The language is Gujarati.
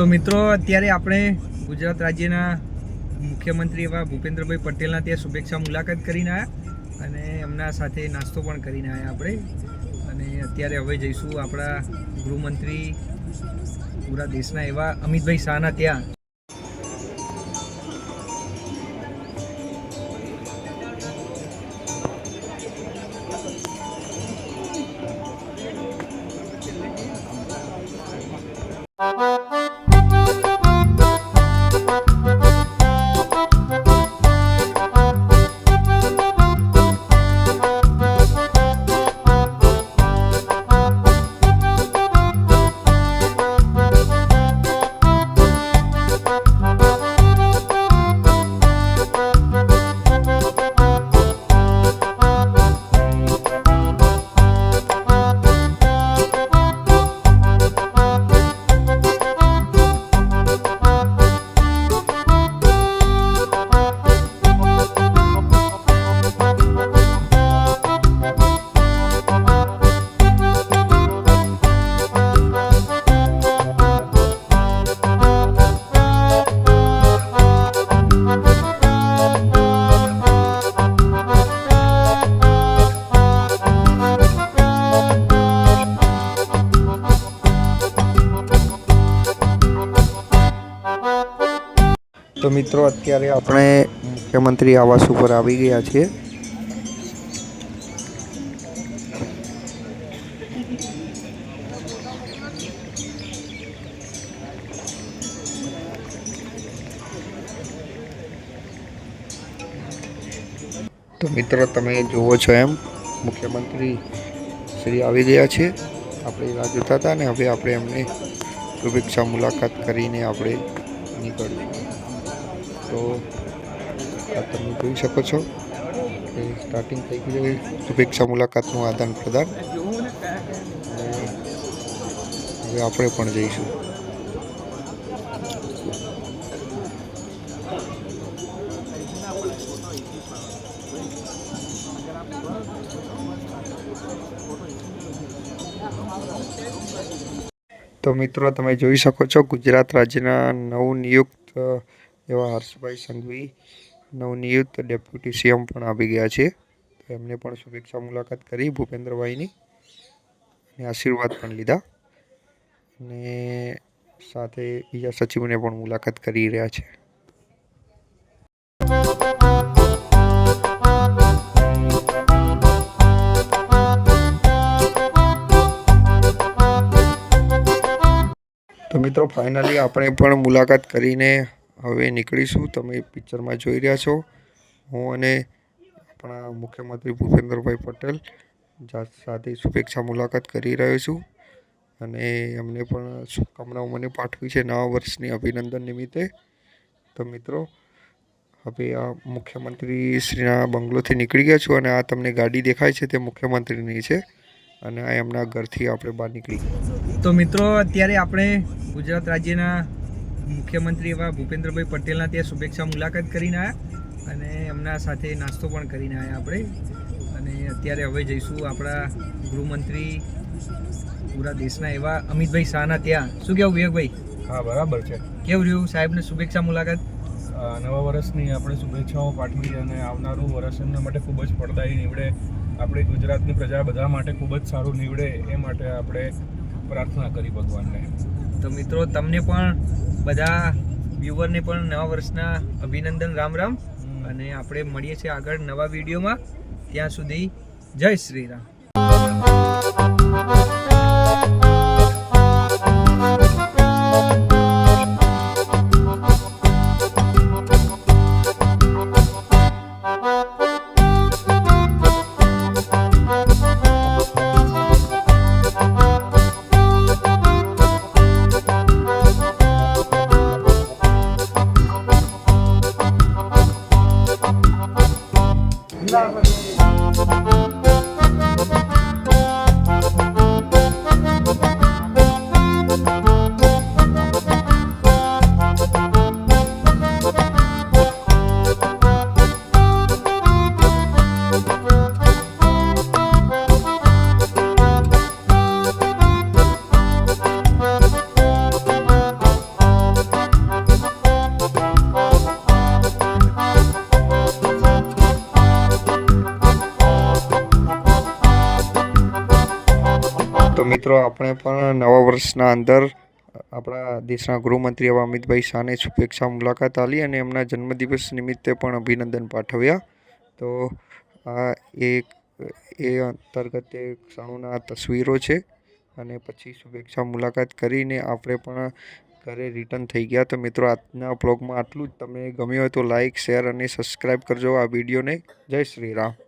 તો મિત્રો, અત્યારે આપણે ગુજરાત રાજ્યના મુખ્યમંત્રી એવા ભૂપેન્દ્રભાઈ પટેલના ત્યાં શુભેચ્છા મુલાકાત કરીને આવ્યા અને એમના સાથે નાસ્તો પણ કરીને આવ્યા આપણે. અને અત્યારે હવે જઈશું આપણા ગૃહમંત્રી પૂરા દેશના એવા અમિતભાઈ શાહના ત્યાં. મિત્રો, અત્યારે આપણે મુખ્યમંત્રી આવાસ ઉપર આવી ગયા છીએ. તો મિત્રો, તમે જુઓ છો એમ, મુખ્યમંત્રી શ્રી આવી ગયા છે. આપણે રાહ જોતા હતા ને, હવે આપણે એમને શુભેચ્છા મુલાકાત કરીને આપણે નીકળીશું. તો આ તમે જોઈ શકો છો. કે સ્ટાર્ટિંગ થઈ ગયું છે. શુભેચ્છા મુલાકાતનું આદાન પ્રદાન. હવે આપણે પણ જઈશું. તો મિત્રો, તમે જોઈ શકો છો, ગુજરાત રાજ્યના નવનિયુક્ત એવા હર્ષભાઈ સંઘવી, નવનિયુક્ત ડેપ્યુટી સીએમ પણ આવી ગયા છે. તો એમને પણ શુભેચ્છા મુલાકાત કરી ભૂપેન્દ્રભાઈની અને આશીર્વાદ પણ લીધા. અને સાથે બીજા સચિવને પણ મુલાકાત કરી રહ્યા છે. તો મિત્રો ફાઇનલી આપણે પણ મુલાકાત કરીને હવે નીકળીશું. તમે પિક્ચરમાં જોઈ રહ્યા છો. હું અને આપણા મુખ્યમંત્રી ભૂપેન્દ્રભાઈ પટેલ સાથે શુભેચ્છા મુલાકાત કરી રહ્યો છું. અને એમને પણ શુભકામનાઓ મને પાઠવી છે નવા વર્ષની અભિનંદન નિમિત્તે. તો મિત્રો, હવે આ મુખ્યમંત્રી શ્રીના બંગલોથી નીકળી ગયા છું અને આ તમને ગાડી દેખાય છે. તે મુખ્યમંત્રીની છે અને આ એમના ઘરથી આપણે બહાર નીકળી તો મિત્રો, અત્યારે આપણે ગુજરાત રાજ્યના મુખ્યમંત્રી એવા ભૂપેન્દ્રભાઈ પટેલના ત્યાં શુભેચ્છા મુલાકાત કરીને આવ્યા અને એમના સાથે નાસ્તો પણ કરીને આવ્યા આપણે. અને અત્યારે હવે જઈશું આપણા ગૃહમંત્રી પૂરા દેશના એવા અમિતભાઈ શાહના ત્યાં. શું કેવું વિવેકભાઈ? હા બરાબર છે. કેવું રહ્યું? સાહેબને શુભેચ્છા મુલાકાત? નવા વર્ષની આપણે શુભેચ્છાઓ પાઠવી અને આવનારું વર્ષ એમના માટે ખૂબ જ ફળદાયી નીવડે. આપણે ગુજરાતની પ્રજા બધા માટે ખૂબ જ સારું નીવડે એ માટે આપણે પ્રાર્થના કરી ભગવાનને. તો મિત્રો તમને પણ બધા વ્યુઅરને પણ નવા વર્ષના અભિનંદન રામ રામ. અને આપણે મળીએ છીએ આગળ નવા વિડીયોમાં. ત્યાં સુધી જય શ્રી રામ. તો મિત્રો, આપણે પણ નવા વર્ષના અંદર આપણા દેશના ગૃહમંત્રી એવા અમિતભાઈ શાહને શુભેચ્છા મુલાકાત આલી અને એમના જન્મદિવસ નિમિત્તે પણ અભિનંદન પાઠવ્યા. તો આ એક, એ અંતર્ગત એ ક્ષણોના તસવીરો છે અને પછી શુભેચ્છા મુલાકાત કરીને આપણે પણ ઘરે રિટર્ન થઈ ગયા. તો મિત્રો, આજના બ્લોગમાં આટલું જ. તમને ગમ્યું હોય તો લાઈક શેર અને સબસ્ક્રાઈબ કરજો આ વિડીયોને. જય શ્રી રામ.